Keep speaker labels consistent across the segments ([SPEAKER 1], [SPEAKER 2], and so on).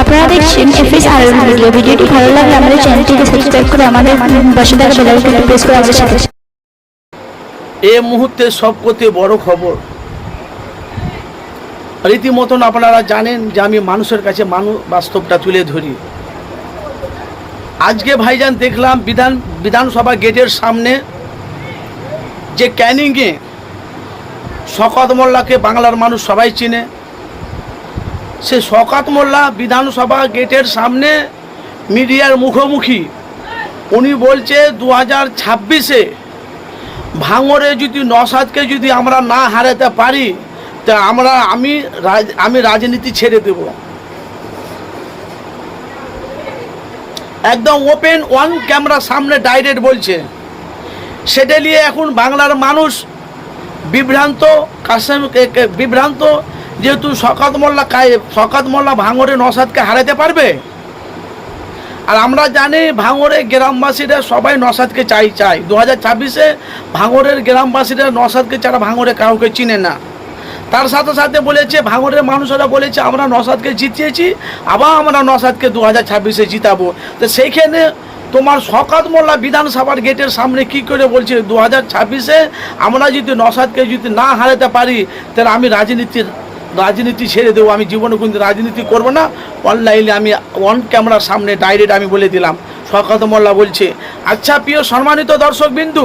[SPEAKER 1] আপনারা দেখছেন এফএস আর ভিডিও ভিডিওটি ভালো লাগলে আমাদের চ্যানেলটিকে সাবস্ক্রাইব করে আমাদের পাশে থাকা বেল আইকনটি প্রেস করে আমাদের সাথে
[SPEAKER 2] এ মুহূর্তে সবকতে বড় খবর। রীতিমতন আপনারা জানেন যে আমি মানুষের কাছে মানুষ বাস্তবটা তুলে ধরি। আজকে ভাইজান দেখলাম বিধান, বিধানসভা গেটের সামনে যে ক্যানিংয়ে শকত মোল্লাকে বাংলার মানুষ সবাই চিনে। সে শকাত মোল্লা বিধানসভা গেটের সামনে মিডিয়ার মুখোমুখি। উনি বলছে দু হাজার ছাব্বিশে ভাঙরে যদি নসাদকে যদি আমরা না হারাতে পারি, তা আমরা, আমি আমি রাজনীতি ছেড়ে দেব। একদম ওপেন ওয়ান ক্যামেরা সামনে ডাইরেক্ট বলছে, সেটা নিয়ে এখন বাংলার মানুষ বিভ্রান্ত কাসেম কে- কে- বিভ্রান্ত যেহেতু শকাত মোল্লা শকাত মোল্লা ভাঙরে নসাদকে হারাতে পারবে? আর আমরা জানি ভাঙরে গ্রামবাসীরা সবাই নসাদকে চাই চাই। দু হাজার ছাব্বিশে ভাঙরের গ্রামবাসীরা নসাদকে ছাড়া ভাঙরে কাউকে চিনে না। তার সাথে সাথে বলেছে ভাঙরের মানুষেরা বলেছে, আমরা নসাদকে জিতিয়েছি, আবার আমরা নসাদকে দু হাজার ছাব্বিশে জিতাবো। তো সেইখানে তোমার শকাত মোল্লা বিধানসভার গেটের সামনে কি করে বলছে দু হাজার ছাব্বিশে আমরা যদি নসাদকে যদি না হারাতে পারি, তাহলে আমি রাজনীতির রাজনীতি ছেড়ে দেবো, আমি জীবনে কিন্তু রাজনীতি করব না। অনলাইনে আমি অন ক্যামেরার সামনে ডাইরেক্ট আমি বলে দিলাম। শকাত মোল্লা বলছে আচ্ছা প্রিয় সম্মানিত দর্শক বিন্দু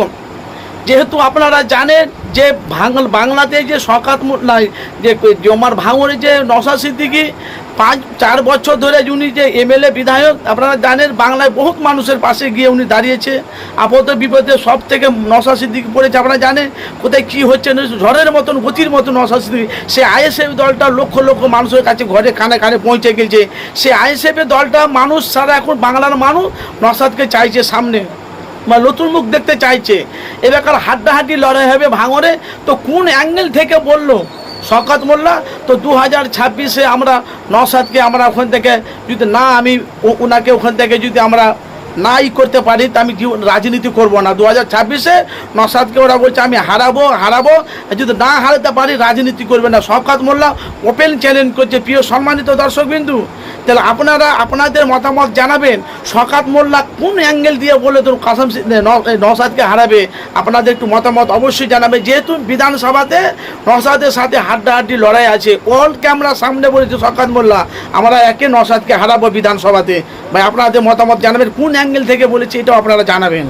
[SPEAKER 2] যেহেতু আপনারা জানেন যে বাংল বাংলাতে যে শকাত নাই যে জমার ভাঙরে যে নশা সিদ্দিকি, পাঁচ, চার বছর ধরে উনি যে এমএলএ বিধায়ক, আপনারা জানেন বাংলায় বহুত মানুষের পাশে গিয়ে উনি দাঁড়িয়েছে। আপদ বিপদে সব থেকে নশা সিদ্দিকি পড়েছে, আপনারা জানেন কোথায় কী হচ্ছে ঝড়ের মতন, গতির মতন নশা সিদ্দিকি। সে আইএসএফ দলটা লক্ষ লক্ষ মানুষের কাছে ঘরে কানে কানে পৌঁছে গেছে। সে আইএসএফ দলটা মানুষ ছাড়া এখন বাংলার মানুষ নশাদকে চাইছে সামনে। নতুন মুখ দেখতে চাইছে। এ ব্যাপার হাড্ডাহাড্ডি লড়াই হবে ভাঙরে তো কোন অ্যাঙ্গেল থেকে বলল? শকাত মোল্লা, তো দু হাজার ছাব্বিশে আমরা নসাদকে আমরা ওখান থেকে যদি না আমি ওনাকে ওখান থেকে যদি আমরা নাই করতে পারি তা আমি রাজনীতি করব না। দু হাজার ছাব্বিশে নসাদকে ওরা বলছে, আমি হারাবো হারাবো। যদি না হারাতে পারি, রাজনীতি করবে না। শওকত মোল্লা ওপেন চ্যালেঞ্জ করছে। প্রিয় সম্মানিত দর্শকবিন্দু, তাহলে আপনারা আপনাদের মতামত জানাবেন। শকাত মোল্লা কোন অ্যাঙ্গেল দিয়ে বলে তোর কাসম সি- ন- এই নওশাদকে হারাবে? আপনাদের একটু মতামত অবশ্যই জানাবে যেহেতু বিধানসভাতে নসাদের সাথে হাড্ডাহাড্ডি লড়াই আছে অল ক্যামেরা সামনে বলেছে শকাত মোল্লা? আমরা একে নসাদকে হারাবো বিধানসভাতে। ভাই, আপনাদের মতামত জানাবেন। কোন অ্যাঙ্গেল থেকে বলেছি এটাও আপনারা জানাবেন।